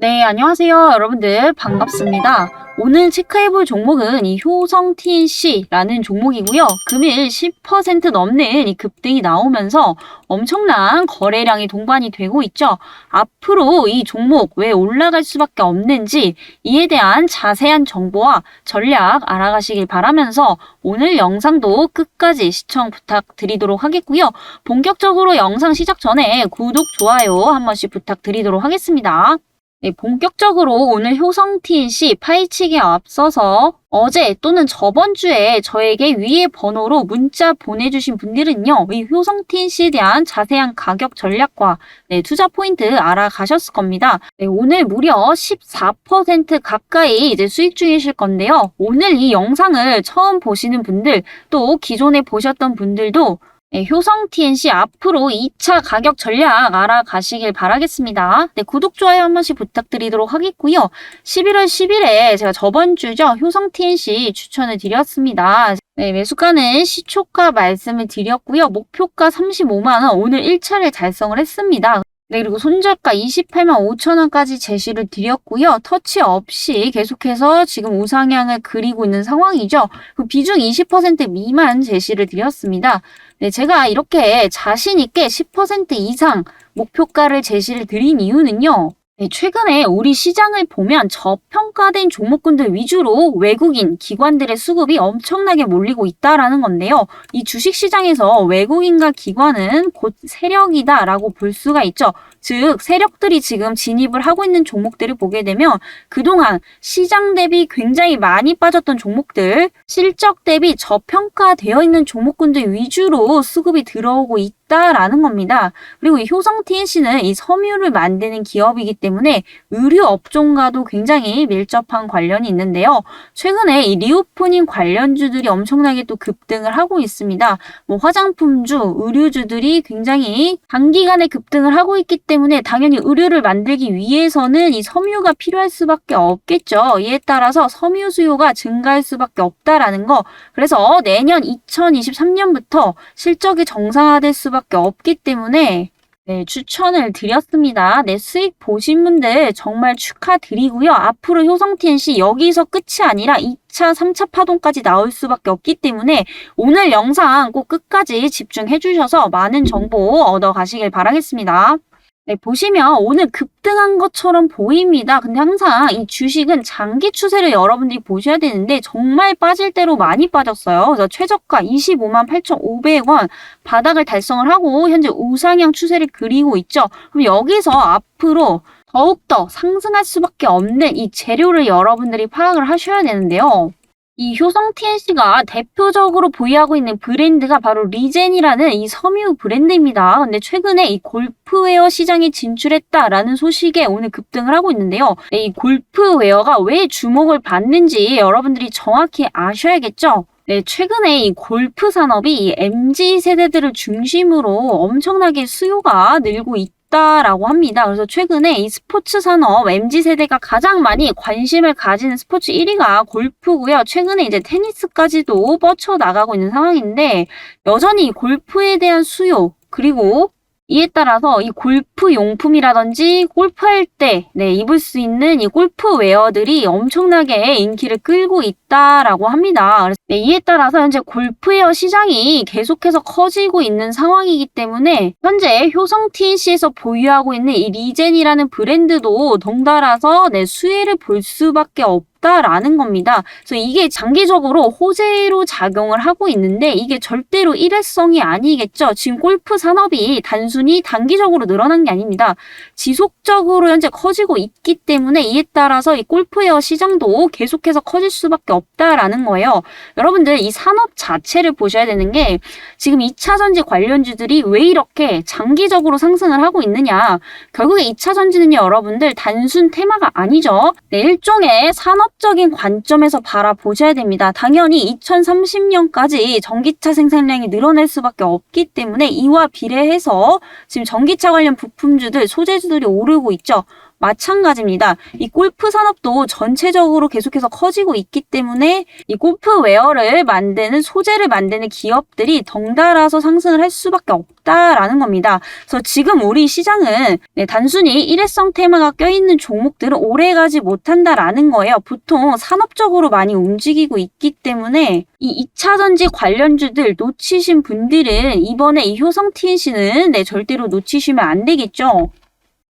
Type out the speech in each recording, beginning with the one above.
네, 안녕하세요. 여러분들 반갑습니다. 오늘 체크해볼 종목은 이 효성 TNC라는 종목이고요. 금일 10% 넘는 이 급등이 나오면서 엄청난 거래량이 동반이 되고 있죠. 앞으로 이 종목 왜 올라갈 수밖에 없는지 이에 대한 자세한 정보와 전략 알아가시길 바라면서 오늘 영상도 끝까지 시청 부탁드리도록 하겠고요. 본격적으로 영상 시작 전에 구독, 좋아요 한 번씩 부탁드리도록 하겠습니다. 네, 본격적으로 오늘 효성 TNC 파이치기에 앞서서 어제 또는 저번 주에 저에게 위의 번호로 문자 보내주신 분들은요, 이 효성 TNC에 대한 자세한 가격 전략과 네, 투자 포인트 알아가셨을 겁니다. 네, 오늘 무려 14% 가까이 이제 수익 중이실 건데요. 오늘 이 영상을 처음 보시는 분들, 또 기존에 보셨던 분들도 네, 효성 TNC 앞으로 2차 가격 전략 알아가시길 바라겠습니다. 네, 구독, 좋아요 한 번씩 부탁드리도록 하겠고요. 11월 10일에 제가 저번 주죠. 효성 TNC 추천을 드렸습니다. 네, 매수가는 시초가 말씀을 드렸고요. 목표가 35만원, 오늘 1차를 달성을 했습니다. 네, 그리고 손절가 28만 5천원까지 제시를 드렸고요. 터치 없이 계속해서 지금 우상향을 그리고 있는 상황이죠. 그 비중 20% 미만 제시를 드렸습니다. 네, 제가 이렇게 자신 있게 10% 이상 목표가를 제시를 드린 이유는요. 네, 최근에 우리 시장을 보면 저평가된 종목군들 위주로 외국인 기관들의 수급이 엄청나게 몰리고 있다라는 건데요. 이 주식 시장에서 외국인과 기관은 곧 세력이다라고 볼 수가 있죠. 즉, 세력들이 지금 진입을 하고 있는 종목들을 보게 되면 그동안 시장 대비 굉장히 많이 빠졌던 종목들, 실적 대비 저평가되어 있는 종목군들 위주로 수급이 들어오고 있다 라는 겁니다. 그리고 이 효성 TNC는 이 섬유를 만드는 기업이기 때문에 의류 업종과도 굉장히 밀접한 관련이 있는데요. 최근에 이 리오프닝 관련주들이 엄청나게 또 급등을 하고 있습니다. 뭐 화장품주, 의류주들이 굉장히 단기간에 급등을 하고 있기 때문에 당연히 의류를 만들기 위해서는 이 섬유가 필요할 수밖에 없겠죠. 이에 따라서 섬유 수요가 증가할 수밖에 없다라는 거. 그래서 내년 2023년부터 실적이 정상화될 수밖에 없기 때문에 네, 추천을 드렸습니다. 네, 수익 보신 분들 정말 축하드리고요. 앞으로 효성 TNC 여기서 끝이 아니라 2차, 3차 파동까지 나올 수밖에 없기 때문에 오늘 영상 꼭 끝까지 집중해 주셔서 많은 정보 얻어 가시길 바라겠습니다. 네, 보시면 오늘 급등한 것처럼 보입니다. 근데 항상 이 주식은 장기 추세를 여러분들이 보셔야 되는데 정말 빠질 대로 많이 빠졌어요. 그래서 최저가 25만 8,500원 바닥을 달성을 하고 현재 우상향 추세를 그리고 있죠. 그럼 여기서 앞으로 더욱더 상승할 수밖에 없는 이 재료를 여러분들이 파악을 하셔야 되는데요. 이 효성 TNC가 대표적으로 보유하고 있는 브랜드가 바로 리젠이라는 이 섬유 브랜드입니다. 근데 최근에 이 골프웨어 시장에 진출했다라는 소식에 오늘 급등을 하고 있는데요. 네, 이 골프웨어가 왜 주목을 받는지 여러분들이 정확히 아셔야겠죠? 네, 최근에 이 골프 산업이 이 MZ 세대들을 중심으로 엄청나게 수요가 늘고 있 있다라고 합니다. 그래서 최근에 이 스포츠 산업 MZ 세대가 가장 많이 관심을 가지는 스포츠 1위가 골프고요. 최근에 이제 테니스까지도 뻗쳐 나가고 있는 상황인데 여전히 골프에 대한 수요 그리고 이에 따라서 이 골프 용품이라든지 골프할 때 네, 입을 수 있는 이 골프 웨어들이 엄청나게 인기를 끌고 있다 라고 합니다. 네, 이에 따라서 현재 골프웨어 시장이 계속해서 커지고 있는 상황이기 때문에 현재 효성 TNC에서 보유하고 있는 이 리젠이라는 브랜드도 덩달아서 네, 수혜를 볼 수밖에 없 없다라는 겁니다. 그래서 이게 장기적으로 호재로 작용을 하고 있는데 이게 절대로 일회성이 아니겠죠. 지금 골프 산업이 단순히 단기적으로 늘어난 게 아닙니다. 지속적으로 현재 커지고 있기 때문에 이에 따라서 이 골프웨어 시장도 계속해서 커질 수밖에 없다라는 거예요. 여러분들 이 산업 자체를 보셔야 되는 게 지금 2차 전지 관련주들이 왜 이렇게 장기적으로 상승을 하고 있느냐. 결국에 2차 전지는요, 여러분들 단순 테마가 아니죠. 네, 일종의 산업 산업적인 관점에서 바라보셔야 됩니다. 당연히 2030년까지 전기차 생산량이 늘어날 수밖에 없기 때문에 이와 비례해서 지금 전기차 관련 부품주들, 소재주들이 오르고 있죠. 마찬가지입니다. 이 골프 산업도 전체적으로 계속해서 커지고 있기 때문에 이 골프 웨어를 만드는 소재를 만드는 기업들이 덩달아서 상승을 할 수밖에 없다라는 겁니다. 그래서 지금 우리 시장은 네, 단순히 일회성 테마가 껴있는 종목들은 오래가지 못한다라는 거예요. 보통 산업적으로 많이 움직이고 있기 때문에 이 2차 전지 관련주들 놓치신 분들은 이번에 이 효성 TNC는 네, 절대로 놓치시면 안 되겠죠.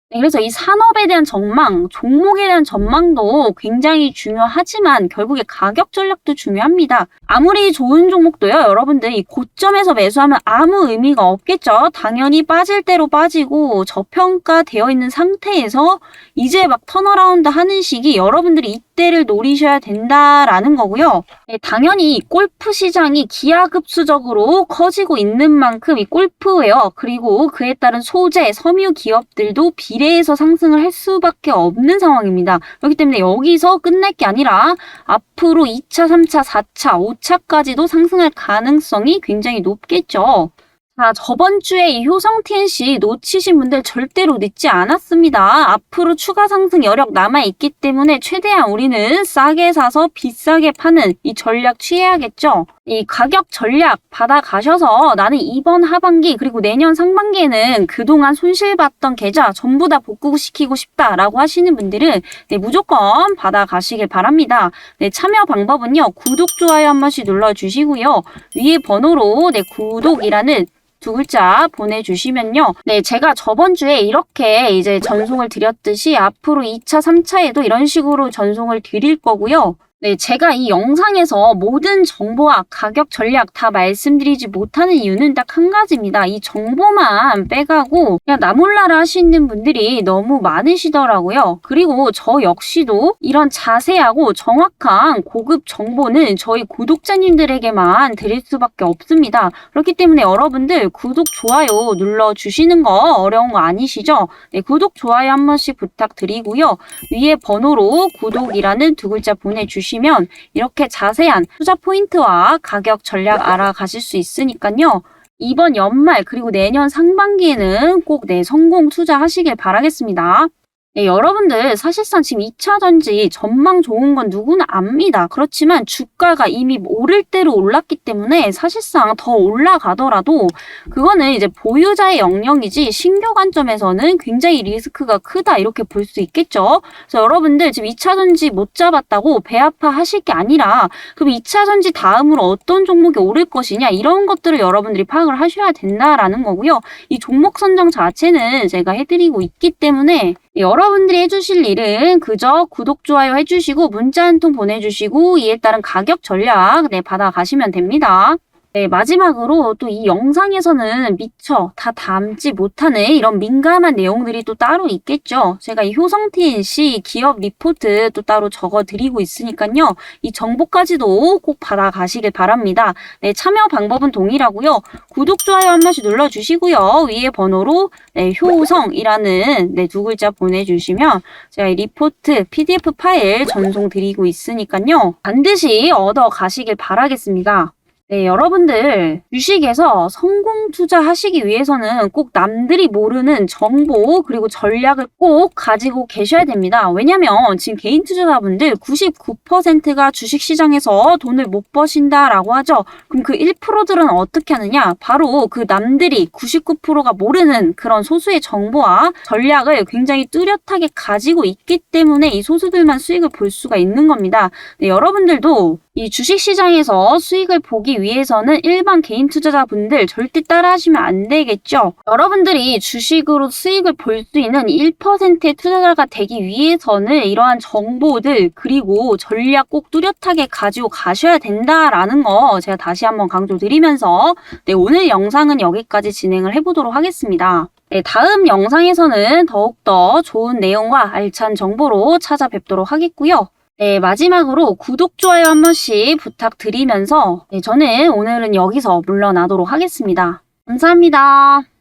네, 그래서 이 산업에 대한 전망, 종목에 대한 전망도 굉장히 중요하지만 결국에 가격 전략도 중요합니다. 아무리 좋은 종목도요, 여러분들 이 고점에서 매수하면 아무 의미가 없겠죠. 당연히 빠질 대로 빠지고 저평가되어 있는 상태에서 이제 막 턴어라운드 하는 시기 여러분들이 이때를 노리셔야 된다라는 거고요. 네, 당연히 이 골프 시장이 기하급수적으로 커지고 있는 만큼 이 골프웨어 그리고 그에 따른 소재, 섬유 기업들도 비례해서 상승을 할 수밖에 없는 상황입니다. 그렇기 때문에 여기서 끝날 게 아니라 앞으로 2차, 3차, 4차, 5 차까지도 상승할 가능성이 굉장히 높겠죠. 자, 저번 주에 이 효성 TNC 놓치신 분들 절대로 늦지 않았습니다. 앞으로 추가 상승 여력 남아있기 때문에 최대한 우리는 싸게 사서 비싸게 파는 이 전략 취해야겠죠. 이 가격 전략 받아가셔서 나는 이번 하반기 그리고 내년 상반기에는 그동안 손실봤던 계좌 전부 다 복구시키고 싶다라고 하시는 분들은 네, 무조건 받아가시길 바랍니다. 네, 참여 방법은요. 구독, 좋아요 한 번씩 눌러주시고요. 위에 번호로 네, 구독이라는 두 글자 보내주시면요. 네, 제가 저번 주에 이렇게 이제 전송을 드렸듯이 앞으로 2차, 3차에도 이런 식으로 전송을 드릴 거고요. 네, 제가 이 영상에서 모든 정보와 가격 전략 다 말씀드리지 못하는 이유는 딱 한 가지입니다. 이 정보만 빼가고 그냥 나 몰라라 하시는 분들이 너무 많으시더라고요. 그리고 저 역시도 이런 자세하고 정확한 고급 정보는 저희 구독자님들에게만 드릴 수밖에 없습니다. 그렇기 때문에 여러분들 구독, 좋아요 눌러주시는 거 어려운 거 아니시죠? 네, 구독, 좋아요 한 번씩 부탁드리고요. 위에 번호로 구독이라는 두 글자 보내주시면 이렇게 자세한 투자 포인트와 가격 전략 알아가실 수 있으니까요. 이번 연말 그리고 내년 상반기에는 꼭 내 성공 투자하시길 바라겠습니다. 네, 여러분들 사실상 지금 2차 전지 전망 좋은 건 누구나 압니다. 그렇지만 주가가 이미 오를 대로 올랐기 때문에 사실상 더 올라가더라도 그거는 이제 보유자의 영역이지 신규 관점에서는 굉장히 리스크가 크다 이렇게 볼 수 있겠죠. 그래서 여러분들 지금 2차 전지 못 잡았다고 배 아파 하실 게 아니라 그럼 2차 전지 다음으로 어떤 종목이 오를 것이냐 이런 것들을 여러분들이 파악을 하셔야 된다라는 거고요. 이 종목 선정 자체는 제가 해드리고 있기 때문에 여러분들이 해주실 일은 그저 구독, 좋아요 해주시고 문자 한 통 보내주시고 이에 따른 가격 전략 네, 받아가시면 됩니다. 네, 마지막으로 또 이 영상에서는 미처 다 담지 못하는 이런 민감한 내용들이 또 따로 있겠죠. 제가 이 효성 TNC 기업 리포트 또 따로 적어 드리고 있으니까요. 이 정보까지도 꼭 받아가시길 바랍니다. 네, 참여 방법은 동일하고요. 구독, 좋아요 한 번씩 눌러주시고요. 위에 번호로 네, 효성이라는 네, 두 글자 보내주시면 제가 이 리포트 PDF 파일 전송 드리고 있으니까요. 반드시 얻어 가시길 바라겠습니다. 네, 여러분들 주식에서 성공 투자하시기 위해서는 꼭 남들이 모르는 정보 그리고 전략을 꼭 가지고 계셔야 됩니다. 왜냐면 지금 개인 투자자분들 99%가 주식 시장에서 돈을 못 버신다라고 하죠. 그럼 그 1%들은 어떻게 하느냐? 바로 그 남들이 99%가 모르는 그런 소수의 정보와 전략을 굉장히 뚜렷하게 가지고 있기 때문에 이 소수들만 수익을 볼 수가 있는 겁니다. 네, 여러분들도 이 주식 시장에서 수익을 보기 위해서는 일반 개인 투자자분들 절대 따라하시면 안 되겠죠. 여러분들이 주식으로 수익을 볼 수 있는 1%의 투자자가 되기 위해서는 이러한 정보들 그리고 전략 꼭 뚜렷하게 가지고 가셔야 된다라는 거 제가 다시 한번 강조드리면서 네, 오늘 영상은 여기까지 진행을 해보도록 하겠습니다. 네, 다음 영상에서는 더욱더 좋은 내용과 알찬 정보로 찾아뵙도록 하겠고요. 네, 마지막으로 구독, 좋아요 한 번씩 부탁드리면서 네, 저는 오늘은 여기서 물러나도록 하겠습니다. 감사합니다.